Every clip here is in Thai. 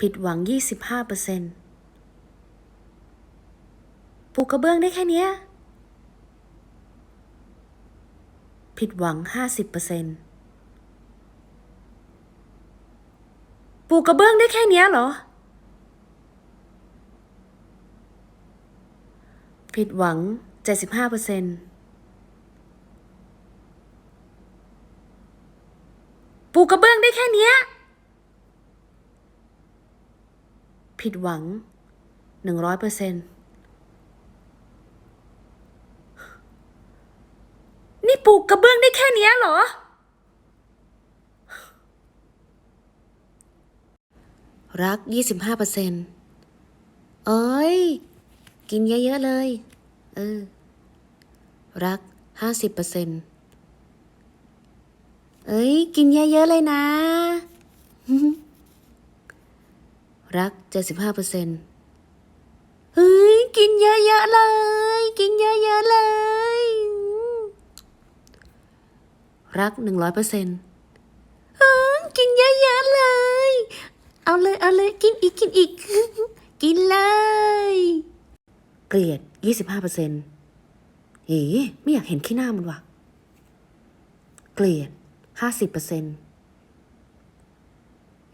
ผิดหวัง 25เปอร์เซ็นต์ปูกระเบื้องได้แค่เนี้ย ผิดหวัง 50เปอร์เซ็นต์ปูกระเบื้องได้แค่เนี้ยเหรอ ผิดหวัง 75เปอร์เซ็นต์ปูกระเบื้องได้แค่เนี้ย ผิดหวังหนึ่งร้อยเปอร์เซ็นต์นี่ปลูกกระเบื้องได้แค่นี้เหรอ รักยี่สิบห้าเปอร์เซ็นต์เอ้ย กินเยอะ ๆ เลย เออ รักห้าสิบเปอร์เซ็นต์เอ้ย กินเยอะ ๆ เลยนะ รักเจ็ดสิบห้าเปอร์เซ็นต์เฮ้ย กินเยอะๆเลย กินเยอะๆเลย รักหนึ่งร้อยเปอร์เซ็นต์เฮ้ยกินเยอะๆเลย เอาเลยเอาเลยกินอีกกินอีก กินเลย เกลียดยี่สิบห้าเปอร์เซ็นต์เอ๋ไม่อยากเห็นขี้หน้ามันว่ะ เกลียดห้าสิบเปอร์เซ็นต์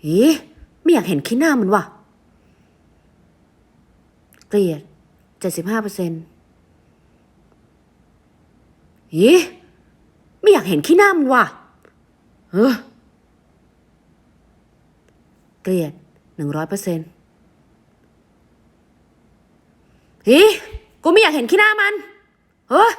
เอ๋ ไม่อยากเห็นขี้หน้ามันว่ะ เกลียดเจ็ดสิบห้าเปอร์เซ็นต์เอ๋ไม่อยากเห็นขี้หน้ามันว่ะ เออ เกลียดหนึ่งร้อยเปอร์เซ็นต์เฮ้กูไม่อยากเห็นขี้หน้ามันเฮ้ย